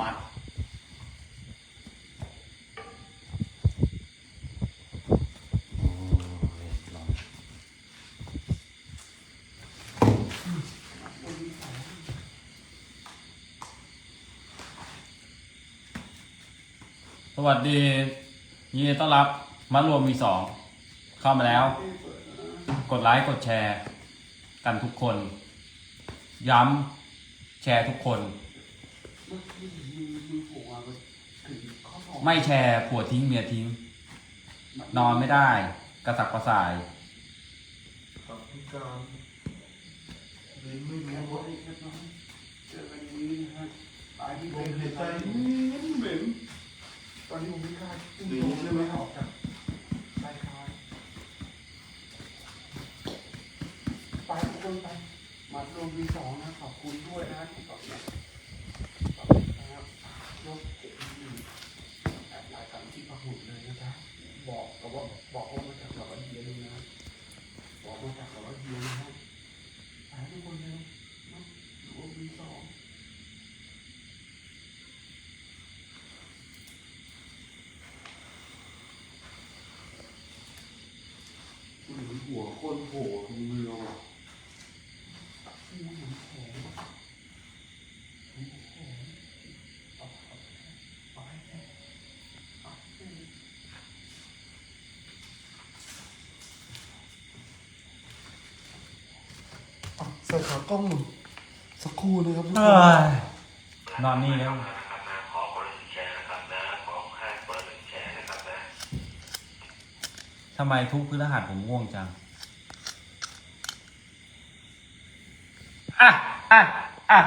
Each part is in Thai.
มัด สวัสดี ยินดีต้อนรับมัดรวมมีสอง เข้ามาแล้ว กดไลค์กดแชร์ กันทุกคน ย้ำแชร์ทุกคน ไม่แชร์ผัวทิ้งเมียทิ้ง นอนไม่ได้ กระสับกระส่ายครับพี่การลิ้นไม่แล้รู้วว่าเรียบร้อยเจอกันนี้นะฮะตายที่ลผมมหายใจเหม็นเหม็นตอนนี้ผมไม่กล้าขึ้นลงเลยไม่ออกจากชายคาไปทุกคนไปมาลงวีสองนะขอบคุณด้วยนะที่ตอบเนี่ยขอบคุณครับยกเจ็ดหนึ่งแอดไลน์กันที่ประหุ่นเลยนะจ๊ะบอกก็ว่าบอกว่ามาจากหลอดเดียเลยนะ บอกมาจากหลอดเดียนะฮะไปทุกคนเร็วนะดูวีสอง เหมือนหัวคนโผล่ตรงเรือว่ะ ที่มันเหมือนแขนเหมือนแขนเอาเอาเอาให้แขนเอาให้แขน อะ ใส่ขากล้องหน่อสักครู่นะครับทุกคนนอนนี่แล้วนะทำไมทุกพฤหัสผมง่วงจัง อะ อะ อะ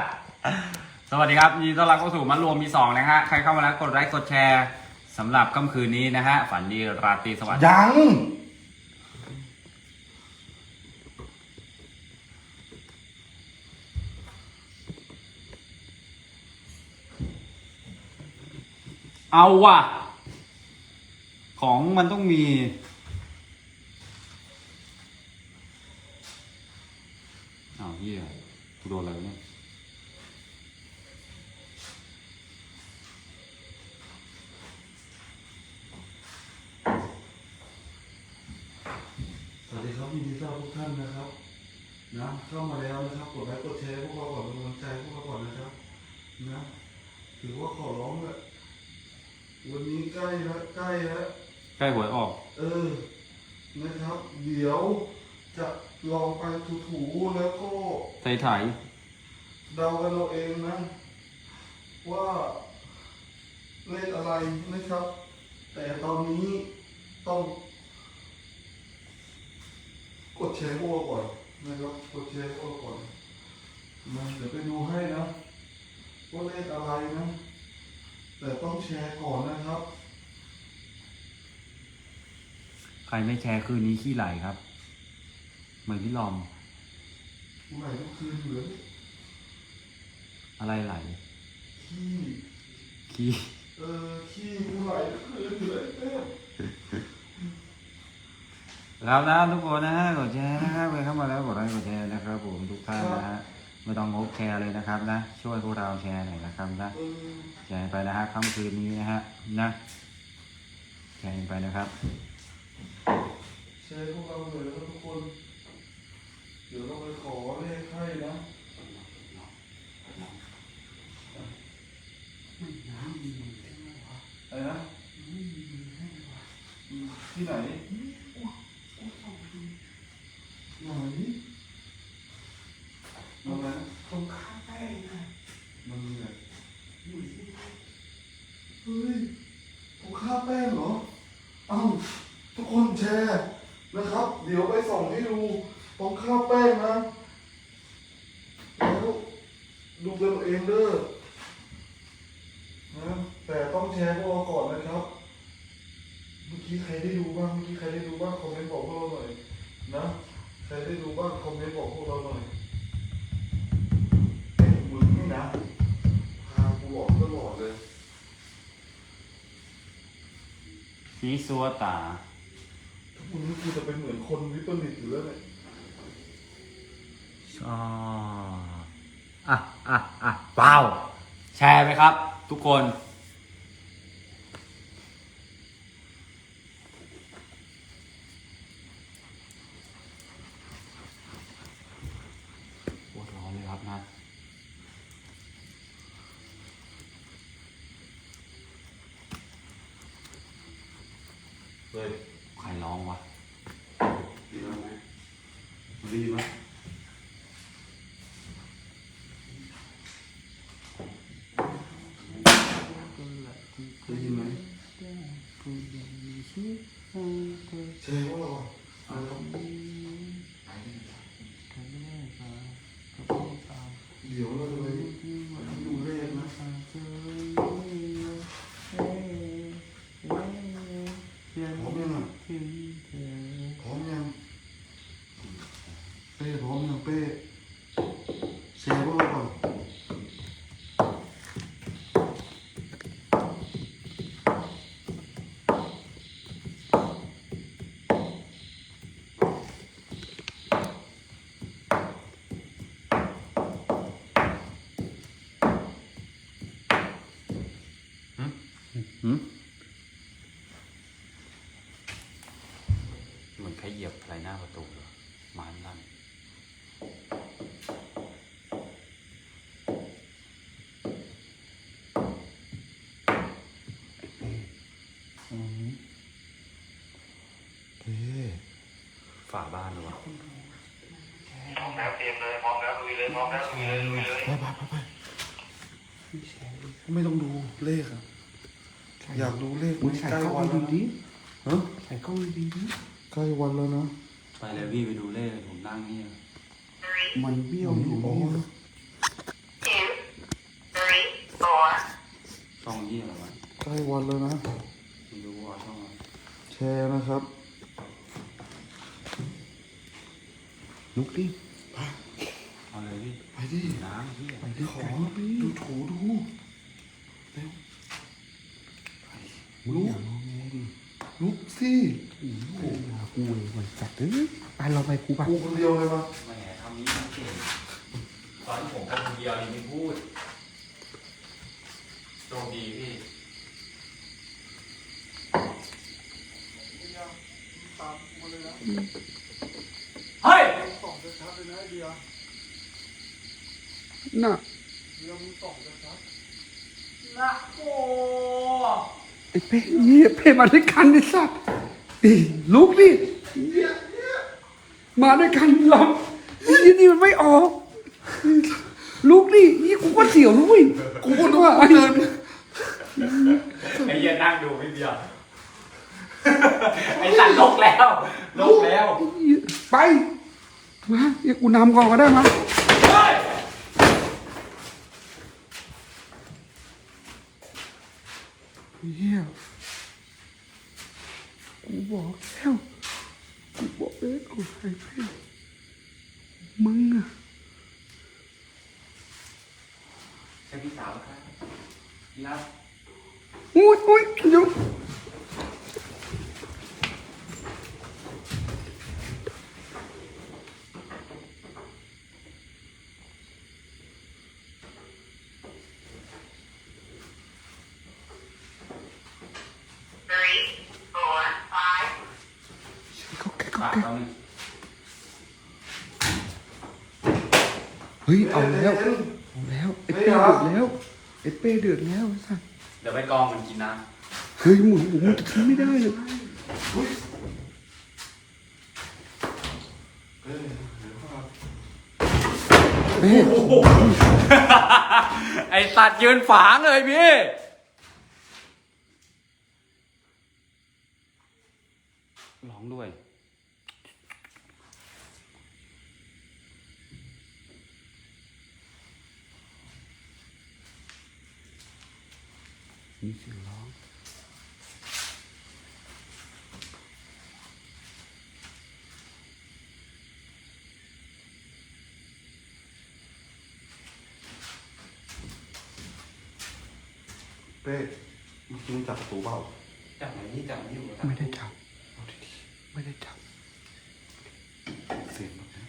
สวัสดีครับยินดีต้อนรับเข้าสู่มันรวมมีสองนะฮะ ใครเข้ามาแล้วกดไลค์กดแชร์สำหรับค่ำคืนนี้นะฮะ ฝันดีราตรีสวัสดิ์ยัง เอาว่ะ ของมันต้องมี อ้าวเฮียกูโดนอะไรวะเนี่ย สวัสดีครับยินดีต้อนรับทุกท่านนะครับนะเข้ามาแล้วนะครับกดไลค์กดแชร์พวกเราก่อนเป็นกำลังใจพวกเราก่อนนะครับนะถือว่าขอร้องเลยวันนี้ใกล้ แล้วใกล้แล้วใกล้หวยออก เออ นะครับ เดี๋ยวจะลองไปถูๆแล้วก็ไถ่ไถ่เดากันเราเองนะ ว่าเลขอะไรนะครับ แต่ตอนนี้ต้อง กดแชร์พวกเราก่อนนะครับกดแชร์พวกเราก่อนนะเดี๋ยวไปดูให้นะว่าเลขอะไรนะ แต่ต้องแชร์ก่อนนะครับ ใค รไม่แชร์คืนนี้ขี้ไหลครับเหมือนพี่ลอมผู้ไหลทุกคืนเหมือนอะไรไหล ขี้ขี้ เออขี้ผู้ไหลทุกคืนเหมือนเต้มแล้วนะทุกคนนะฮะกดแชร์นะครับใครเข้ามาแล้วกดไลค์กดแชร์นะครับผมทุกท่านนะฮะไม่ต้องงกแชร์เลยนะครับนะ ช่วยพวกเราแชร์หน่อยนะครับนะเออ แชร์ไปนะฮะค่ำคืนนี้นะฮะนะแชร์ไปนะครับแชร์พวกเราเลยนะครับทุกคน เดี๋ยวเราไปขอเลขให้นะไม่น้ำมีใช่ไหมวะอะไรนะไม่มีให้วะที่ไหนโอ้ส่องดูไหนมันอะไรนะตรงข้างแป้งนะมันมีอะไรอยู่ที่เฮ้ยผมฆ่าแป้งเหรอ เอ้าทุกคนแชร์ นะครับ เดี๋ยวไปส่องให้ดูตรงข้าวแป้งนะ แล้วดูกันเองเด้อนะแต่ต้องแชร์พวกเราก่อนนะครับ เมื่อกี้ใครได้ดูบ้าง เมื่อกี้ใครได้ดูบ้างคอมเมนต์บอกพวกเราหน่อยนะ ใครได้ดูบ้างคอมเมนต์บอกพวกเราหน่อยไอ้มึงนี่นะพากูหลอกตลอดเลยฟีซัวตา คนนี่คือจะเป็นเหมือนคนวิปริตอยู่แล้วเนี่ยชอบอะอะอะว้าว แชร์ไหมครับ ทุกคน ปวดร้อนเลยครับนะเฮ้ย น้องวะดีมากไหมดีมาก ครเหยียบอะไรหน้าประตูเลยไม้ลั่นเป้ฝาบ้านหรือวะพร้อมแล้วเตรียมเลยพร้อมแล้วลุยเลยพร้อมแล้วลุยเลยลุยเลยไปไปไปไปไม่ต้องดูเลขอะอยากดูเลขไหมมึงใส่ใกล้กล้องวันดีแล้วดิฮะ ใส่กล้องดีดิ ใกล้วันแล้วนะ ไปเลยพี่ไปดูเลขผมนั่งนี่มันเบี้ยวอยู่อ๋อนี่ two three four ช่องยี่อะไรวะใกล้วันแล้วนะ ไม่รู้ว่าช่องอะไรแชร์นะครับ ลุกดิเอาเลยพี่ไปดิน้ำพี่ไปด้วยขอกันดิดูถูดูเร็วมึง ลุกสิอีโอ้ยกูเองมันจัดเอ้ยไปเราไปกูปะกูคนเดียวเลยปะแหมทำนี้มันเก่งตอนที่ผมเป็นคนเดียวนี่ไม่พูดโชคดีพี่ตามมาเลยนะเฮ้ยส่องชัดๆเลยนะไอเดียน่ะเดียมึงส่องชัดนะโอ้ ไอ้เป้เหี้ยเป้มาด้วยกันไอ้สัตว์อีลุกดิมาด้วยกันลำนี่นี่มันไม่ออก ลุกดินี่กูก็เสียวลุยกูก็ว่าไอ้ไอ้เหี้ยนั่งดูไม่เดียวไอ้สัตว์ลกแล้วลกแล้ว ไปมาเดี๋ยวกูนำก่อนก็ได้มาเฮ้ย เฮียกูบอกแล้วกูบอกแล้วไอ้เพ่มึงอะใช่พี่สาวครับพี่รับอุ้ยอุ้ยเดี๋ยว เขาแกเขาปากแกเราหนึ่งเฮ้ยเอาแล้วเอาแล้วไอ้เป้เดือดแล้วไอ้เป้เดือดแล้วไอ้สัสเดี๋ยวไปกองมันกินน้เฮ้ยหมุนหมุนมึงจะทิ้งไม่ได้เลยเอ้ยเดี๋ยวก่อนเป้ำไอสัตว์ยืนฝางเลยพี่ ร้องด้วย มีเสียงร้องเป้เมื่อกี้มึงจับประตูเปล่าจับไหนนี่จับนี่อยู่ไม่ได้จับเอาดีๆไม่ได้จับ เสียงแบบนี้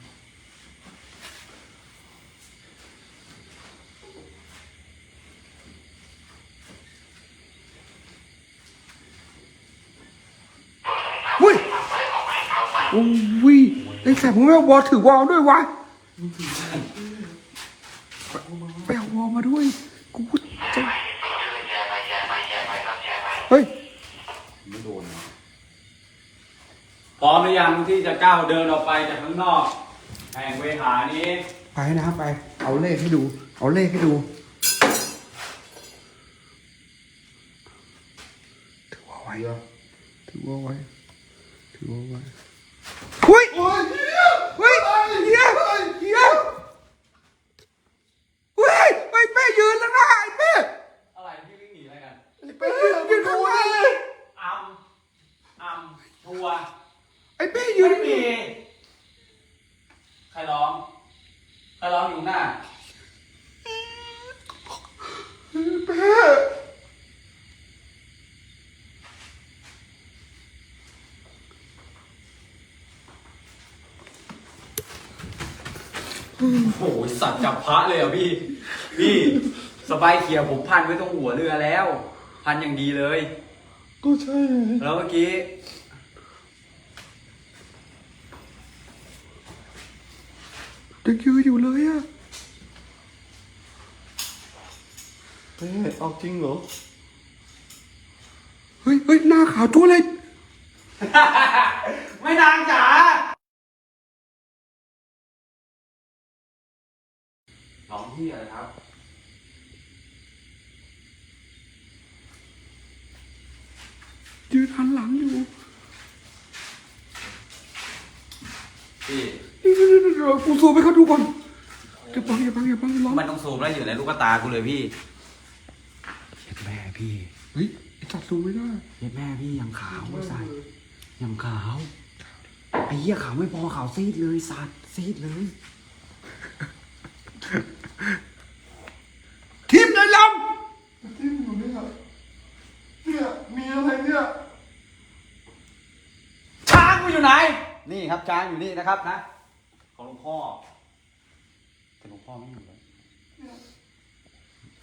ไโอ้ยไอ้แสบมึงไม่เอาวอลถือวอลด้วยวะไปเอาวอลมาด้วยกูจะแชร์ไปแชร์ไปแชร์ไปครับแชร์ไปเฮ้ยไม่โดนนะพร้อมหรือยังที่จะก้าวเดินออกไปจากข้างนอกแห่งเวหานี้ไปนะไป เอาเลขให้ดู เอาเลขให้ดูถือว่าไว้เดี๋ยวถือว่าไว้ถือว่าไว้ เฮ้ยโอ้ยเฮียเฮ้ยเฮียเฮียเฮ้ยไอ้เป้ยืนแล้วนะไอ้เป้อะไรที่วิ่งหนีอะไรกันไอ้เป้ยืนยืนข้างหน้าอัมอัมทัวร์ไอ้เป้ยืนไม่มีใครร้องใครร้องอยู่หน้า เป้ โอ้โหสัตว์จับพระเลยเหรอะพี่ พี่สบายเขียวผมพันไว้ตรงหัวเรือแล้ว พันอย่างดีเลย ก็ใช่ไงแล้วเมื่อกี้ ยังยืนอยู่เลยอะเฮ้ยเอาจริงเหรอ เฮ้ยเฮ้ยหน้าขาวตัวเลย ไม่นางจ๋า ร้องที่อะไรครับ ยืนหันหลังอยู่พี่เดี๋ยวเดี๋ยวเดี๋ยวกูซูมให้เขาดูก่อนอย่าบังอย่าบังอย่าบังร้องมันต้องซูมแล้วอยู่ในลูกตากูเลยพี่เย็ดแม่พี่เฮ้ยไอ้จัดซูมไม่ได้เย็ดแม่พี่ยังขาวใส่ยังขาวไอ้เหี้ยขาวไม่พอขาวซีดเลยสัตว์ซีดเลย ทีมในลที่อยู่เนี่ยเนี่ยมีอะไรเนี่ย ช้างกูอยู่ไหน นี่ครับช้างอยู่นี่นะครับนะ ของหลวงพ่อ แต่หลวงพ่อไม่อยู่แล้ว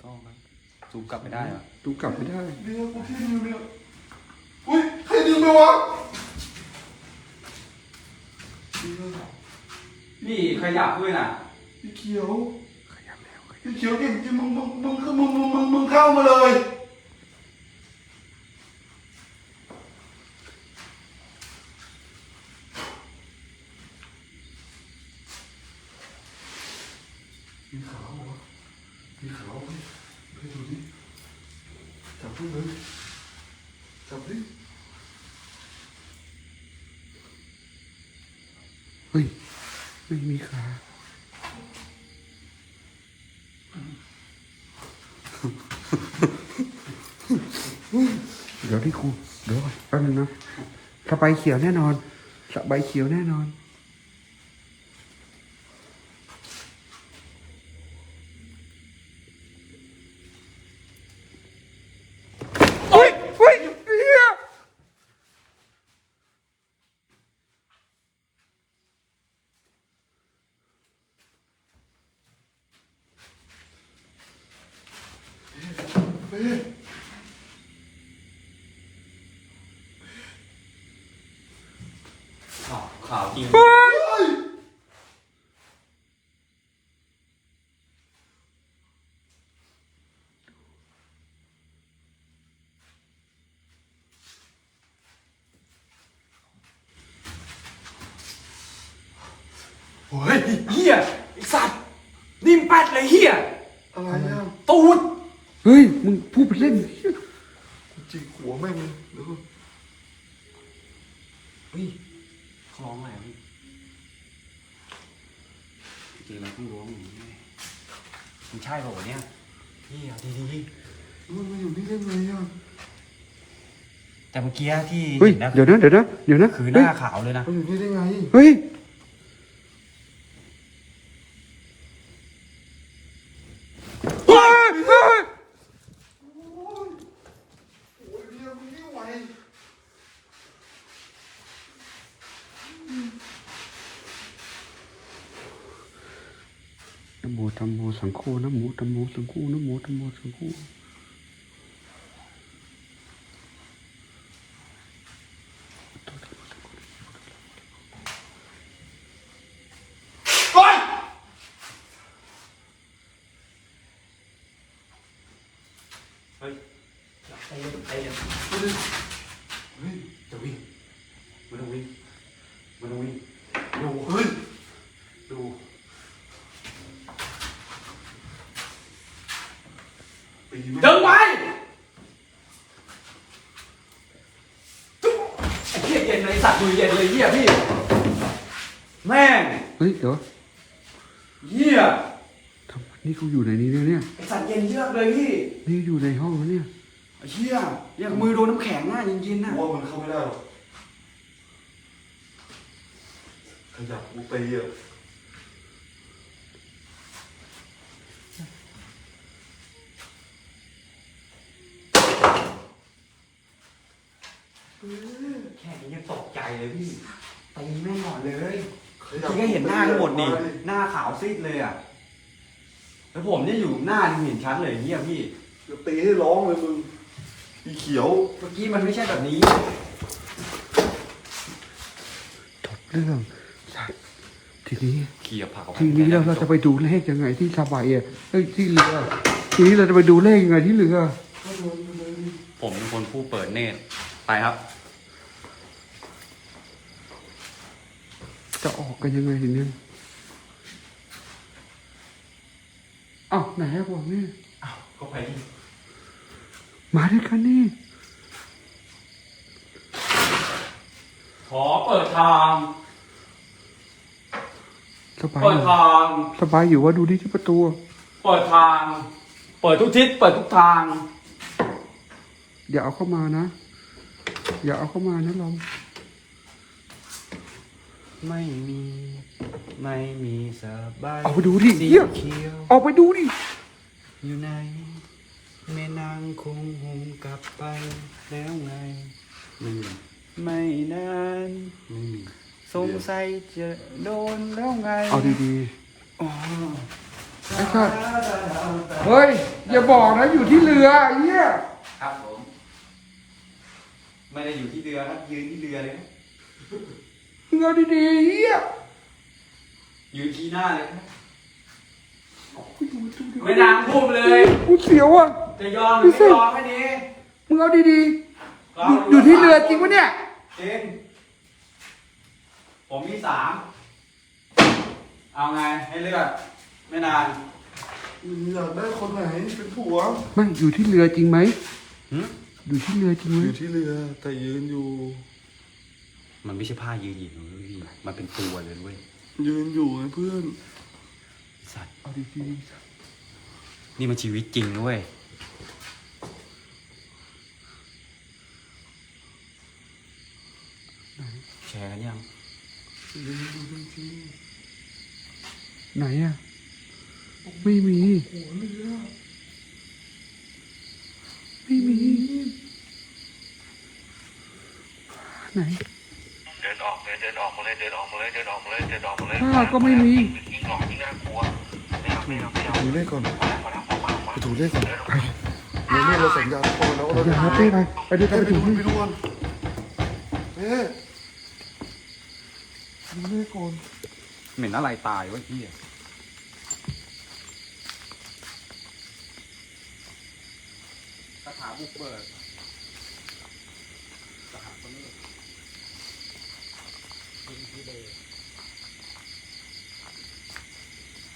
ก็ครับซูมกลับไปได้เหรอำดูกลับไม่ได้เดี๋ยวกูที่อยู่เนี่ยอุ้ยใครดึงไปวะนี่ขยับด้วยน่ะ พี่เขียวขยับแล้วขยับพี่เขียวเก่งจริงมึงมึงมึงมึงมึงมึงมึงเข้ามาเลยมีขาวเหรอมีขาวพี่พี่ดูดิจับขึ้นเลยจับดิเฮ้ยไม่มีขา เดี๋ยว ที่ครูเดี๋ยวก่อนแป๊บนึงนะสบายเขียวแน่นอนสบายเขียวแน่นอน เฮ้ยเฮ้ยเฮีย เป้ ขาวขาวจริง เฮ้ย เฮ้ยเฮียไอสัตว์นิ่มแป๊ดเลยเฮีย อะไรอะ ตูด เฮ้ย มึงพูดไปเล่นเหี้ย จิกหัวแม่งเลยเดี๋ยวก่อน เฮ้ยเขาร้องอะไรอะพี่จริงๆเราต้องร้องอย่างนี้เลยมันใช่เปล่าวะเนี่ยพี่เอาดีมันมาอยู่นี่ได้ไงอะๆแต่เมื่อกี้ที่เฮ้ย เห็นนะเดี๋ยวนะ เดี๋ยวนะ เดี๋ยวนะคือหน้าขาวเลยนะมันอยู่นี่ได้ไง เฮ้ย เฮ้ยเฮ้ย โอ้ยโอ้ยเบียร์มึงนี่ไหว นะโมธัมโม สังโฆนะโมตัมโมสังโฆนะโมตัมโมสังโฆ เย็นเฮ้ยจะวิ่งมันต้องวิ่งมันต้องวิ่งดูขึ้นดูปีน ดึงไว้ ไอ้เหี้ยเย็นเลยสัตว์มือเย็นเลยเหี้ยพี่ แม่ง เฮ้ยเดี๋ยว เหี้ย ทำนี่ กูอยู่ในนี้เนี่ยเนี่ยไอ้สัตว์เย็นเยือกเลยพี่นี่อยู่ในห้องแล้วเนี่ยไอ้เหี้ยอย่างมือโดนน้ำแข็งอะเย็นๆน่ะว่ามันเข้าไม่ได้หรอกขยับกูตีอะแค่นี้ยังตกใจเลยพี่ตีแม่งก่อนเลยขยับพี่ก็เห็นหน้าทั้งหมดนี่หน้าขาวซีดเลยอะ แล้วผมเนี่ยอยู่หน้านี่เห็นชัดเลยเหี้ยพี่ จะตีให้ร้องเลยมึงอีเขียว เมื่อกี้มันไม่ใช่แบบนี้ จบเรื่องทีนี้ เขี่ยผักทีนี้เราเราจะไปดูเลขยังไงที่สบายอะเอ้ยที่เรือทีนี้เราจะไปดูเลขยังไงที่เรือผมเป็นคนผู้เปิดเนตรไปครับ จะออกกันยังไงทีนี้ อ้าวไหนอะบอกนี่อ้าวก็ไปที่มาด้วยกันนี่ ขอเปิดทาง สบายเปิดทาง สบายอยู่ว่าดูที่ที่ประตู เปิดทาง เปิดทุกทิศ เปิดทุกทาง อย่าเอาเข้ามานะ อย่าเอาเข้ามานะลอง ไม่มีไม่มีสบายเอาไปดูดิสีเหี้ย เขียวออกไปดูดิ อยู่ในแม่นางคงหงกลับไปแล้วไงไม่มีไม่นานไม่มีสงสัยจะโดนแล้วไงเอาดีอ๋อๆไอ้สัสเฮ้ย อย่าบอกนะอยู่ที่เรือไอ้เหี้ยครับผม ไม่ได้อยู่ที่เรือครับยืนที่เรือเลยนะ มึงเอาดีๆไอ้เหี้ยยืนที่หน้าเลยนะไม่นางพุ่มเลย กูเสียวอะ จะยอมหรือไม่ยอมไม่ดีมึงเอาดีๆอยู่อยู่ที่เรือจริงปะเนี่ยจริงผมมีสามเอาไงให้เลือกไม่นานอยากได้คนไหนเป็นผัว ไม่อยู่ที่เรือจริงไหมหึอยู่ที่เรือจริงไหมอยู่ที่เรือแต่ยืนอยู่ มันไม่ใช่ผ้ายืนหยิบนะเว้ยพี่มันเป็นตัวเลยเว้ยยืนอยู่ไงเพื่อนสัตว์เอาดีนี่มันชีวิตจริงนะเว้ยแชร์กันยังๆไหนอะ ไม่มีไม่มี ไหนเดินออก เลยเดินออกมาเลยเดินออกมาเลยเดินออกมาเลยเดินออกมาเลยผ้าก็ไม่มียิ่งหลอกยิ่งน่ากลัวไม่เอาไม่เอาไม่เอาดูเลขก่อนพอแล้วพอแล้วออกมาออกมาไปดูเลขก่อนไปเดี๋ยวนี้เราสัญญาทุกคนแล้วว่าเราเดี๋จะยวหาเป้ไปไปด้วยกันไปไปดูถึงไปดูก่อนเอ๊ะดูเลขก่อนเหม็นอะไรตายเว้ยพี่คาถาบุกเบิกคาถาคนนี้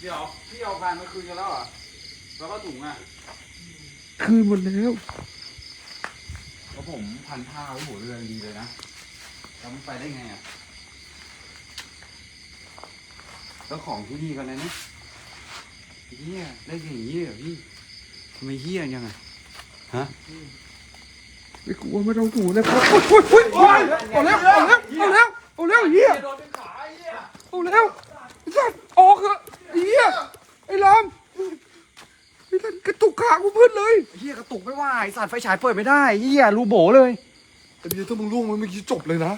เดี๋ยวพี่เอาแฟนมาคืนกันแล้วเหรอแล้วก็ถุงอะคืนหมดแล้ว แล้วผมพันผ้าไว้หัวเรือดีเลยนะแล้วมันไปได้ไงอะแล้วของที่ดีกันเลยนะเฮียได้อย่างนี้เหรอพี่ทำไมเฮียยังไงฮะไม่กลัวไม่ต้องถูแล้วครับโอ๊ยโอ๊ยโอ๊ยเอาแล้วเอาแล้วเอาแล้ว เอาแล้วเฮียเอาแล้วไอ้สัตว์ออกเถอะไอ้เฮียไอ้ลามไอ้สัตว์กระตุกขากูเพื่อนเลยเฮียกระตุกไม่ว่าไอสัตว์ไฟฉายเปิดไม่ได้เฮียรูโบเลยไอ้เดียวถ้ามึงล่วงมันเมื่อกี้จบเลยนะ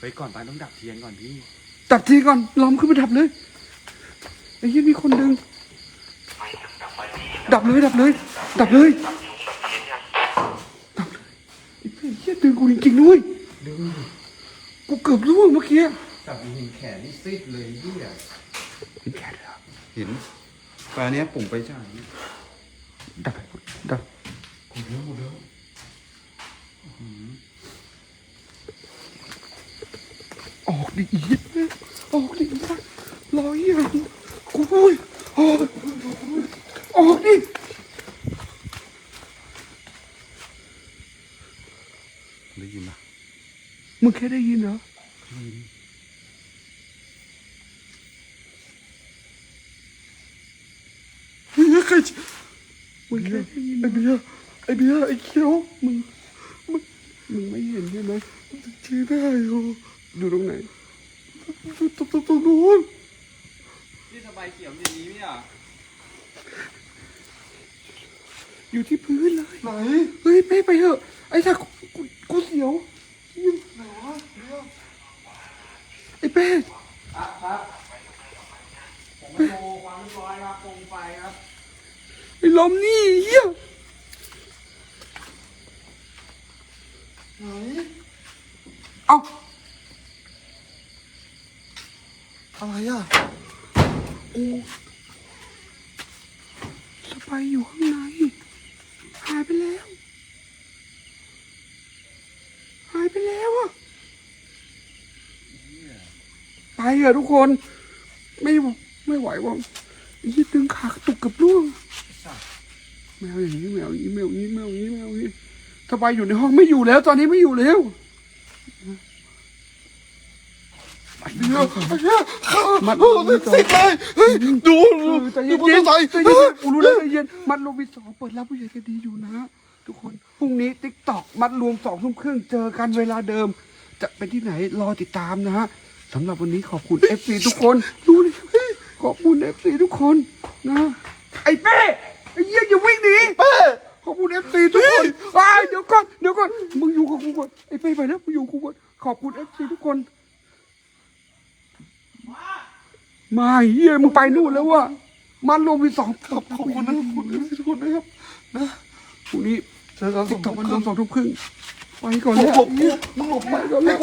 ไปก่อนไปต้องดับเทียนก่อนพี่ดับทีก่อนลอมขึ้นไปดับเลยไอ้เหี้ยมีคนดึง ดับเลยดับเลย ดับเลยดับเลยไอ้เหี้ยดึงกูจริงๆด้วย กูเกือบร่วงเมื่อกี้จับเห็นแขนนี่ซีดเลยเฮียเห็นแขนเลยเหรอเห็นแฟนเนี้ยปุ่มไปฉายดับดับผมดแล้วหมดแล้วออกดิอีกออกดิอีกรอเหี้ยกูพูดออกออกดิ ได้ยินนะ มึงแค่ได้ยินเหรอเฮ้ยใครจะมึงแค่ได้ยินไอ้เบียร์ไอ้เบียร์ไอ้เขียวมึงมึงมึงไม่เห็นใช่ไหม ชี้ได้โอ้ อยู่ตรงไหน ตรงตรงตรงนู้น นี่สบายเขียวอย่างนี้ไหมอะ อยู่ที่พื้นเลย ไหน เฮ้ยไม่ไปเถอะ ไอ้ท่ากูกูกูเสียว ไหนวะเดี๋ยว ไอ้เป้ ครับครับผมมาดูความเรียบร้อยครับตรงไปครับ ไอ้ลมนี่เฮียไหนเอาอะไรอะโอ้สไปร์อยู่ข้างในหายไปแล้วหายไปแล้วอะไปเถอะทุกคน ไม่ไหวไม่ไหวว่ะยี่ตึงขากระตุกกับล่วง แมวอย่างนี้แมวอย่างนี้แมวอย่างนี้แมวอย่างนี้แมวอย่างนี้สบายอยู่ในห้องไม่อยู่แล้ว ตอนนี้ไม่อยู่แล้วเดี๋ยวเดี๋ยวเข้ามัดโอ้มือสิเลยเฮ้ยดูเอดูอใจดูเย็นมันใจใส่เย็นกูรู้แล้วใจเย็นมัดรวมวีสองเปิดรับผู้ใหญ่ก็ดีอยู่นะ ทุกคนพรุ่งนี้ติ๊กตอกมัดรวมสองทุ่มครึ่งเจอกันเวลาเดิม จะเป็นที่ไหนรอติดตามนะฮะสำหรับวันนี้ขอบคุณ FC ทุกคน ดูดิขอบคุณ FC ทุกคนนะไอ้เป้ไอ้ เหี้ยอย่าวิ่งหนีเป้ขอบคุณ FC ทุกคนอ้ายเดี๋ยวก่อนเดี๋ยวก่อนมึงอยู่กับกูก่อนไอ้เป้ไปแล้วมึงอยู่กับกูก่อนขอบคุณ FC ทุกคน มาเฮียมึงไปนู่นแล้วว่ะมันรวมวีสองขอบขอบคุณนะขอบคุณทุกคนนะครับนะพรุ่งนี้เจอกันสติ๊อกงต็ทุ่อกมมันครวรึ่มงสองทุ่มครึ่งไปก่อนมึงแล้วหลบกูมึงหลบไปก่อนแล้ว